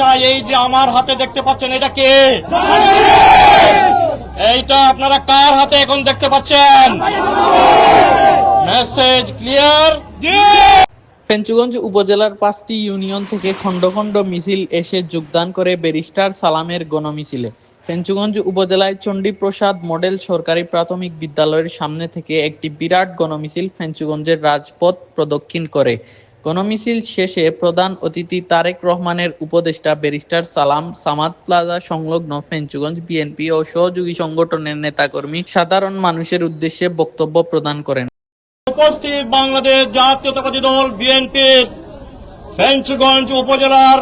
চাই, এই যে আমার হাতে দেখতে পাচ্ছেন, এটা কে? এইটা আপনারা কার হাতে এখন দেখতে পাচ্ছেন? Message clear? ফেঞ্চুগঞ্জ উপজেলার পাঁচটি ইউনিয়ন থেকে খণ্ড খণ্ড মিছিল এসে যোগদান করে ব্যারিস্টার সালামের গণমিছিলে। ফেঞ্চুগঞ্জ উপজেলায় চণ্ডীপ্রসাদ মডেল সরকারি প্রাথমিক বিদ্যালয়ের সামনে থেকে একটি বিরাট গণমিছিল ফেঞ্চুগঞ্জের রাজপথ প্রদক্ষিণ করে। গণমিছিল শেষে প্রধান অতিথি তারেক রহমানের উপদেষ্টা ব্যারিস্টার সালাম সামাদ প্লাজা সংলগ্ন ফেঞ্চুগঞ্জ বিএনপি ও সহযোগী সংগঠনের নেতাকর্মী সাধারণ মানুষের উদ্দেশ্যে বক্তব্য প্রদান করেন। উপস্থিত বাংলাদেশ জাতীয়তাবাদী দল বিএনপির ফেঞ্চগঞ্জ উপজেলার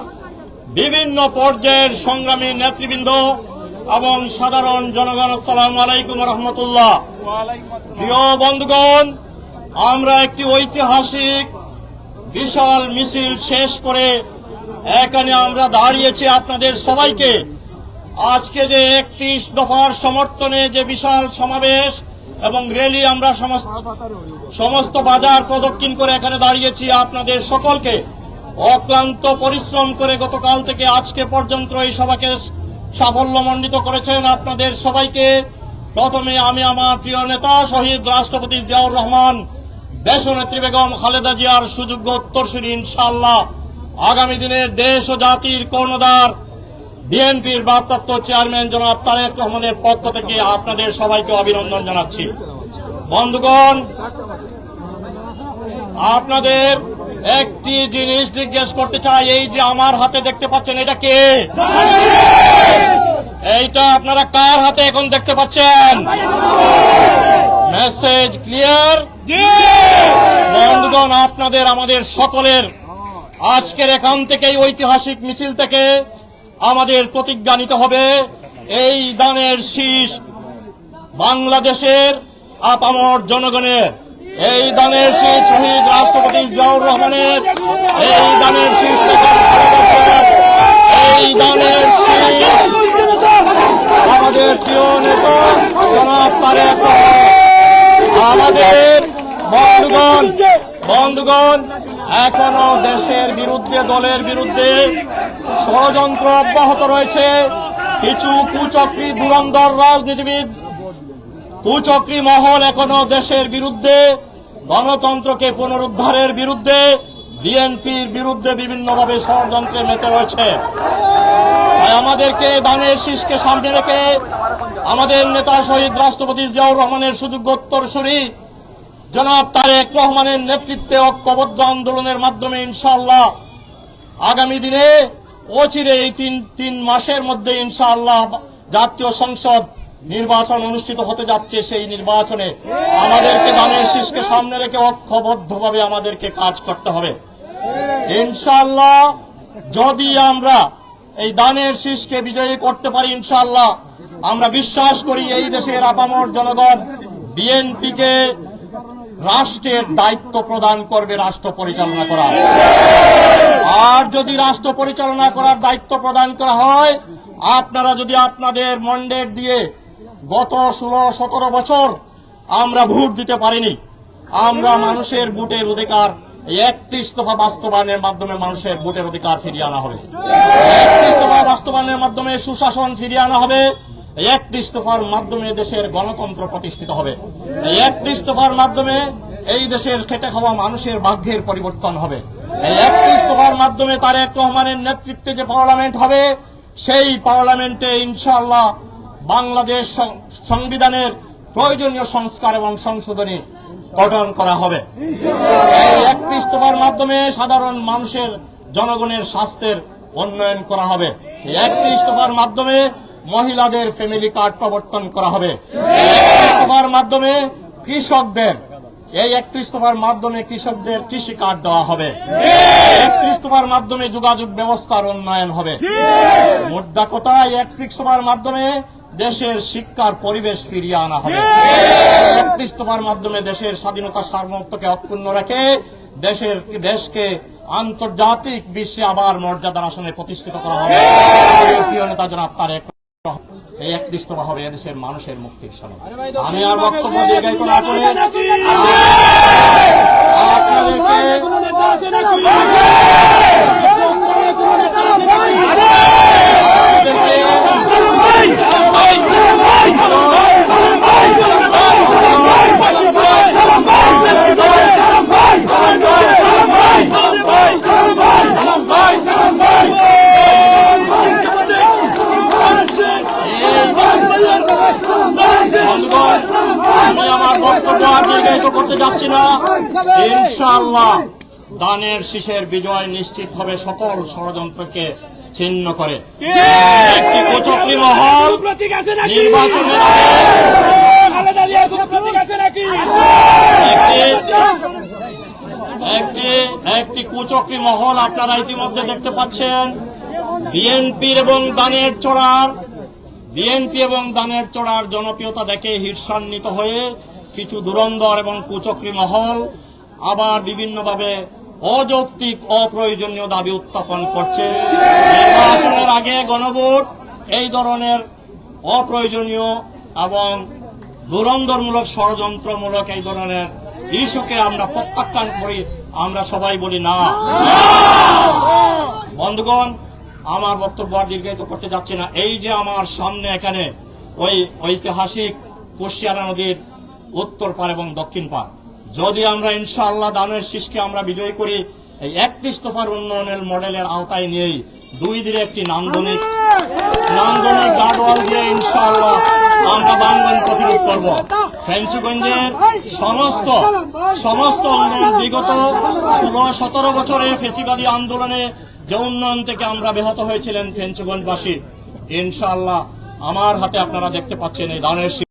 বিভিন্ন পর্যায়ের সংগ্রামী নেতৃবৃন্দ এবং সাধারণ জনগণ, আসসালামু আলাইকুম রহমতুল্লাহ। প্রিয় বন্ধুগণ, আমরা একটি ঐতিহাসিক বিশাল মিছিল শেষ করে এখানে আমরা দাঁড়িয়েছি আপনাদের সবাইকে। আজকে যে একত্রিশ দফার সমর্থনে যে বিশাল সমাবেশ এবং র্যালি আমরা সমস্ত সমস্ত বাজার প্রদক্ষিণ করে এখানে দাঁড়িয়েছি আপনাদের সকলকে। অক্লান্ত পরিশ্রম করে গতকাল থেকে আজকে পর্যন্ত এই সভাকে সাফল্যমণ্ডিত করেছেন আপনাদের সবাইকে। প্রথমে আমি আমার প্রিয় নেতা শহীদ রাষ্ট্রপতি জিয়াউর রহমান দেশনেত্রী বেগম খালেদা জিয়ার সুযোগ্য উত্তরসূরি ইনশাআল্লাহ। আগামী দিনের দেশ ও জাতির কর্ণধার বিএনপির ভারপ্রাপ্ত চেয়ারম্যান জনাব তারেক রহমানের পক্ষ থেকে আপনাদের সবাইকে অভিনন্দন জানাচ্ছি। বন্ধুগণ, আপনাদের একটি জিনিস জিজ্ঞেস করতে চাই, এই যে আমার হাতে দেখতে পাচ্ছেন, এটা কে? এইটা আপনারা কার হাতে এখন দেখতে পাচ্ছেন? মেসেজ ক্লিয়ার বন্ধুগণ আপনাদের আমাদের সকলের আজকের এখান থেকে ঐতিহাসিক মিছিল থেকে আমাদের প্রতিজ্ঞা নিতে হবে। এই দানের শীষ বাংলাদেশের আপামর জনগণের। এই দানের শীষ শহীদ রাষ্ট্রপতি জিয়াউর রহমানের। এই দানের শীষ এই দানের শীষ আমাদের প্রিয় নেতা জনাব তারেক রহমান। আমাদের বন্ধুগণ বন্ধুগণ এখনও দেশের বিরুদ্ধে দলের বিরুদ্ধে ষড়যন্ত্র অব্যাহত রয়েছে। কিছু কুচক্রি দুরন্দর রাজনীতিবিদ কুচক্রি মহল এখনও দেশের বিরুদ্ধে গণতন্ত্রকে পুনরুদ্ধারের বিরুদ্ধে বিএনপির বিরুদ্ধে বিভিন্নভাবে ষড়যন্ত্রে মেতে রয়েছে। তাই আমাদেরকে দানের শীষকে সামনে রেখে আমাদের নেতা শহীদ রাষ্ট্রপতি জিয়াউর রহমানের সুযোগ্য উত্তরসূরি জনাব তারেক রহমানের নেতৃত্বে ঐক্যবদ্ধ আন্দোলনের মাধ্যমে ইনশাআল্লাহ আগামী দিনে অচিরে এই তিন তিন মাসের মধ্যে ইনশাআল্লাহ জাতীয় সংসদ নির্বাচন অনুষ্ঠিত হতে যাচ্ছে সেই নির্বাচনে। আমাদেরকে দানের শীষকে সামনে রেখে ঐক্যবদ্ধভাবে আমাদেরকে কাজ করতে হবে। ইনশাআল্লাহ, যদি আমরা এই দানের শীষকে বিজয়ী করতে পারি ইনশাল্লাহ আমরা বিশ্বাস করি এই দেশের আপামর জনগণ বিএনপিকে রাষ্ট্রের দায়িত্ব প্রদান করবে রাষ্ট্র পরিচালনা করা। আর যদি রাষ্ট্র পরিচালনা করার দায়িত্ব প্রদান করা হয়, আপনারা যদি আপনাদের মন্ডেট দিয়ে গত ষোলো, সতেরো বছর আমরা ভোট দিতে পারিনি, আমরা মানুষের ভোটের অধিকার একত্রিশ দফা বাস্তবায়নের মাধ্যমে মানুষের ভোটের অধিকার ফিরিয়ে আনা হবে। একত্রিশ দফা বাস্তবায়নের মাধ্যমে সুশাসন ফিরিয়ে আনা হবে। একত্রিশ দফার মাধ্যমে দেশের গণতন্ত্র প্রতিষ্ঠিত হবে। একত্রিশ দফার মাধ্যমে এই দেশের খেটে খাওয়া মানুষের ভাগ্যের পরিবর্তন হবে। একত্রিশ দফার মাধ্যমে তারেক রহমানের নেতৃত্বে যে পার্লামেন্ট হবে, সেই পার্লামেন্টে ইনশাআল্লাহ বাংলাদেশ সংবিধানের প্রয়োজনীয় সংস্কার এবং সংশোধনী গঠন করা হবে। এই একত্রিশ দফার মাধ্যমে সাধারণ মানুষের জনগণের স্বাস্থ্যের উন্নয়ন করা হবে। এই একত্রিশ দফার মাধ্যমে মহিলাদের ফ্যামিলি কার্ড প্রবর্তন করা হবে। দফার মাধ্যমে কৃষকদের, এই একত্রিশ দফার মাধ্যমে কৃষকদের কৃষি কার্ড দেওয়া হবে। একত্রিশ দফার মাধ্যমে যোগাযোগ ব্যবস্থার উন্নয়ন হবে। মোদ্দা কথা একত্রিশ দফার মাধ্যমে দেশের শিক্ষার পরিবেশ ফিরিয়ে আনা হবে। দফার মাধ্যমে দেশের স্বাধীনতা সার্বভৌমত্বকে অক্ষুণ্ণ রেখে দেশের দেশকে আন্তর্জাতিক বিশ্বে আবার মর্যাদার আসনে প্রতিষ্ঠিত করা হবে। প্রিয় নেতা জনাব তারেক এই একত্রিশ দফা হবে এদেশের মানুষের মুক্তির সনদ আমি আর বক্তব্য দীর্ঘায়িত না করে আপনাদেরকে আমি আমার বক্তব্য আর দীর্ঘায়িত করতে যাচ্ছি না। ইনশাআল্লাহ দানের শীষের বিজয় নিশ্চিত হবে সকল ষড়যন্ত্রকে ছিন্ন করে। একটি কুচক্রি মহল নির্বাচনের একটি একটি কুচক্রি মহল আপনারা ইতিমধ্যে দেখতে পাচ্ছেন। বিএনপির এবং দানের চড়ার বিএনপি এবং দানের চড়ার জনপ্রিয়তা দেখে ঈর্ষান্বিত হয়ে কিছু দুরন্দর এবং কুচক্রী মহল আবার বিভিন্নভাবে অযৌক্তিক, অপ্রয়োজনীয় দাবি উত্থাপন করছে। নির্বাচনের আগে গণভোট, এই ধরনের অপ্রয়োজনীয় এবং দুরন্দরমূলক ষড়যন্ত্রমূলক এই ধরনের ইস্যুকে আমরা প্রত্যাখ্যান করি, আমরা সবাই বলি না। বন্ধুগণ আমার বক্তব্য আর দীর্ঘায়িত করতে যাচ্ছি না। এই যে আমার সামনে এখানে ওই ঐতিহাসিক কুশিয়ারা নদীর উত্তর পার এবং দক্ষিণ পার যদি আমরা ইনশাআল্লাহ দানের শীষকে আমরা বিজয় করি, এই একত্রিশ দফার উন্নয়নের মডেলের আওতায় নিয়েই দুই দিনে একটি নান্দনিক নান্দনিক গার্ডওয়াল দিয়ে ইনশাআল্লাহ আমরা বাঙ্গন প্রতিরোধ করব। ফ্রেঞ্চগঞ্জের সমস্ত সমস্ত উন্নয়ন বিগত ষোলো সতেরো বছরের ফেসিবাদী আন্দোলনে যে উন্নয়ন থেকে আমরা ব্যাহত হয়েছিলেন ফেঞ্চগঞ্জবাসী, ইনশাআল্লাহ আমার হাতে আপনারা দেখতে পাচ্ছেন এই দানের।